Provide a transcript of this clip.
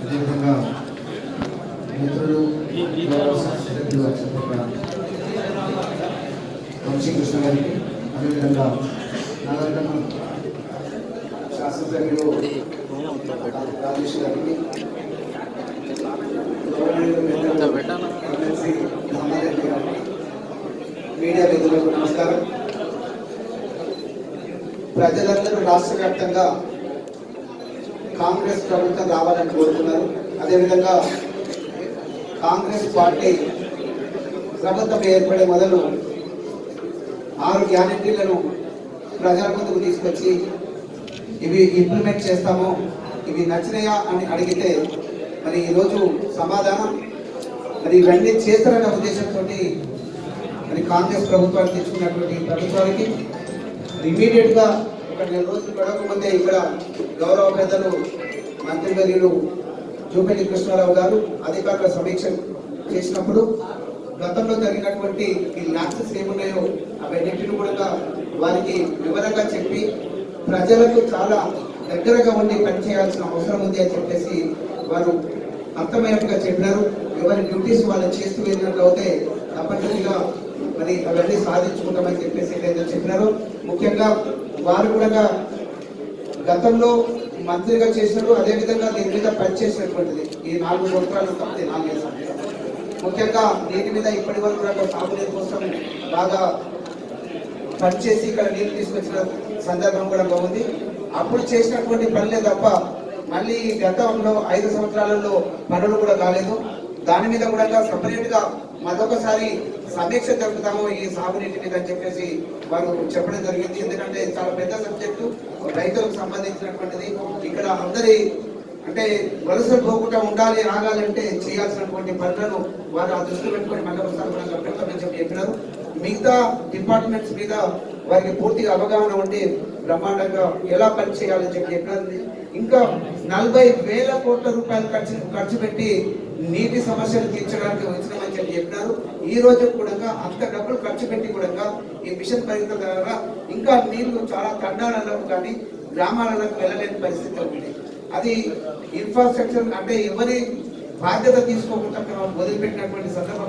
అదేవిధంగా మిత్రులు వంశీ కృష్ణ గారికి అదేవిధంగా నాగరికమ శాసనసభ్యులు రాజేష్ గారికి మీడియా మిత్రులకు నమస్కారం. ప్రజలందరూ రాష్ట్ర వ్యాప్తంగా కాంగ్రెస్ ప్రభుత్వం రావాలని కోరుతున్నారు. అదేవిధంగా కాంగ్రెస్ పార్టీ ప్రభుత్వం ఏర్పడే మొదలు ఆరు గ్యారంటీలను ప్రజల ముందుకు తీసుకొచ్చి ఇవి ఇంప్లిమెంట్ చేస్తాము. ఇవి నచ్చినాయా అని అడిగితే మరి ఈరోజు సమాధానం. మరి ఇవన్నీ చేస్తారన్న ఉద్దేశంతో మరి కాంగ్రెస్ ప్రభుత్వాన్ని తెచ్చుకున్నటువంటి ప్రభుత్వానికి ఇమీడియట్గా ఒక నెల రోజులు గడవకముందే ఇక్కడ గౌరవ పెద్దలు మంత్రివర్యులు జూపల్లి కృష్ణారావు గారు అధికారుల సమీక్ష చేసినప్పుడు గతంలో జరిగినటువంటి ఈ ల్యాక్సెస్ ఏమున్నాయో అవన్నింటిని కూడా వారికి వివరంగా చెప్పి ప్రజలకు చాలా దగ్గరగా ఉండి పనిచేయాల్సిన అవసరం ఉంది అని చెప్పేసి వారు అర్థమయ్యేట్టుగా చెప్పినారు. ఎవరి డ్యూటీస్ వాళ్ళు చేస్తూ వెళ్ళినట్లు అయితే తప్పనిసరిగా మరి అవన్నీ సాధించుకుంటామని చెప్పేసి ఏదైతే చెప్పినారో ముఖ్యంగా వారు కూడా గతంలో మంత్రిగా చేసినారు అదేవిధంగా దీని మీద పనిచేసినటువంటిది ఈ నాలుగు సంవత్సరాలు తప్పితే నాలుగైదు సంవత్సరాలు. ముఖ్యంగా నీటి మీద ఇప్పటి వరకు కూడా సాగునీరు కోసం బాగా పనిచేసి ఇక్కడ నీరు తీసుకొచ్చిన సందర్భం కూడా బాగుంది. అప్పుడు చేసినటువంటి పనులే తప్ప మళ్ళీ గతంలో ఐదు సంవత్సరాలలో పనులు కూడా కాలేదు. దాని మీద కూడా సపరేట్గా మరొకసారి సమీక్ష జరుపుతాము ఈ సాగునీటి మీద అని చెప్పేసి వారు చెప్పడం జరిగింది. ఎందుకంటే చాలా పెద్ద సబ్జెక్టు రైతులకు సంబంధించినటువంటిది. ఇక్కడ అందరి అంటే వలసలు పోకుండా ఉండాలి ఆగాలంటే చేయాల్సినటువంటి పనులను వారు ఆ దృష్టి పెట్టుకొని మళ్ళీ ఒకసారి మనకు పెడతామని చెప్పి చెప్పినారు. మిగతా డిపార్ట్మెంట్స్ మీద వారికి పూర్తిగా అవగాహన ఉండి బ్రహ్మాండంగా ఎలా పనిచేయాలని చెప్పి చెప్పినారు. ఇంకా నలభై వేల కోట్ల రూపాయలు ఖర్చు ఖర్చు పెట్టి నీటి సమస్యలు తీర్చడానికి వచ్చినామని చెప్పి చెప్పినారు. ఈ రోజు కూడా అంత డబ్బులు ఖర్చు పెట్టి కూడా ఈ మిషన్ పరిగణ ద్వారా ఇంకా నీళ్ళు చాలా తండాలలో కానీ గ్రామాలకు వెళ్ళలేని పరిస్థితి ఉంది. అది ఇన్ఫ్రాస్ట్రక్చర్ అంటే ఎవరి బాధ్యత తీసుకోకుండా మనం వదిలిపెట్టినటువంటి సందర్భం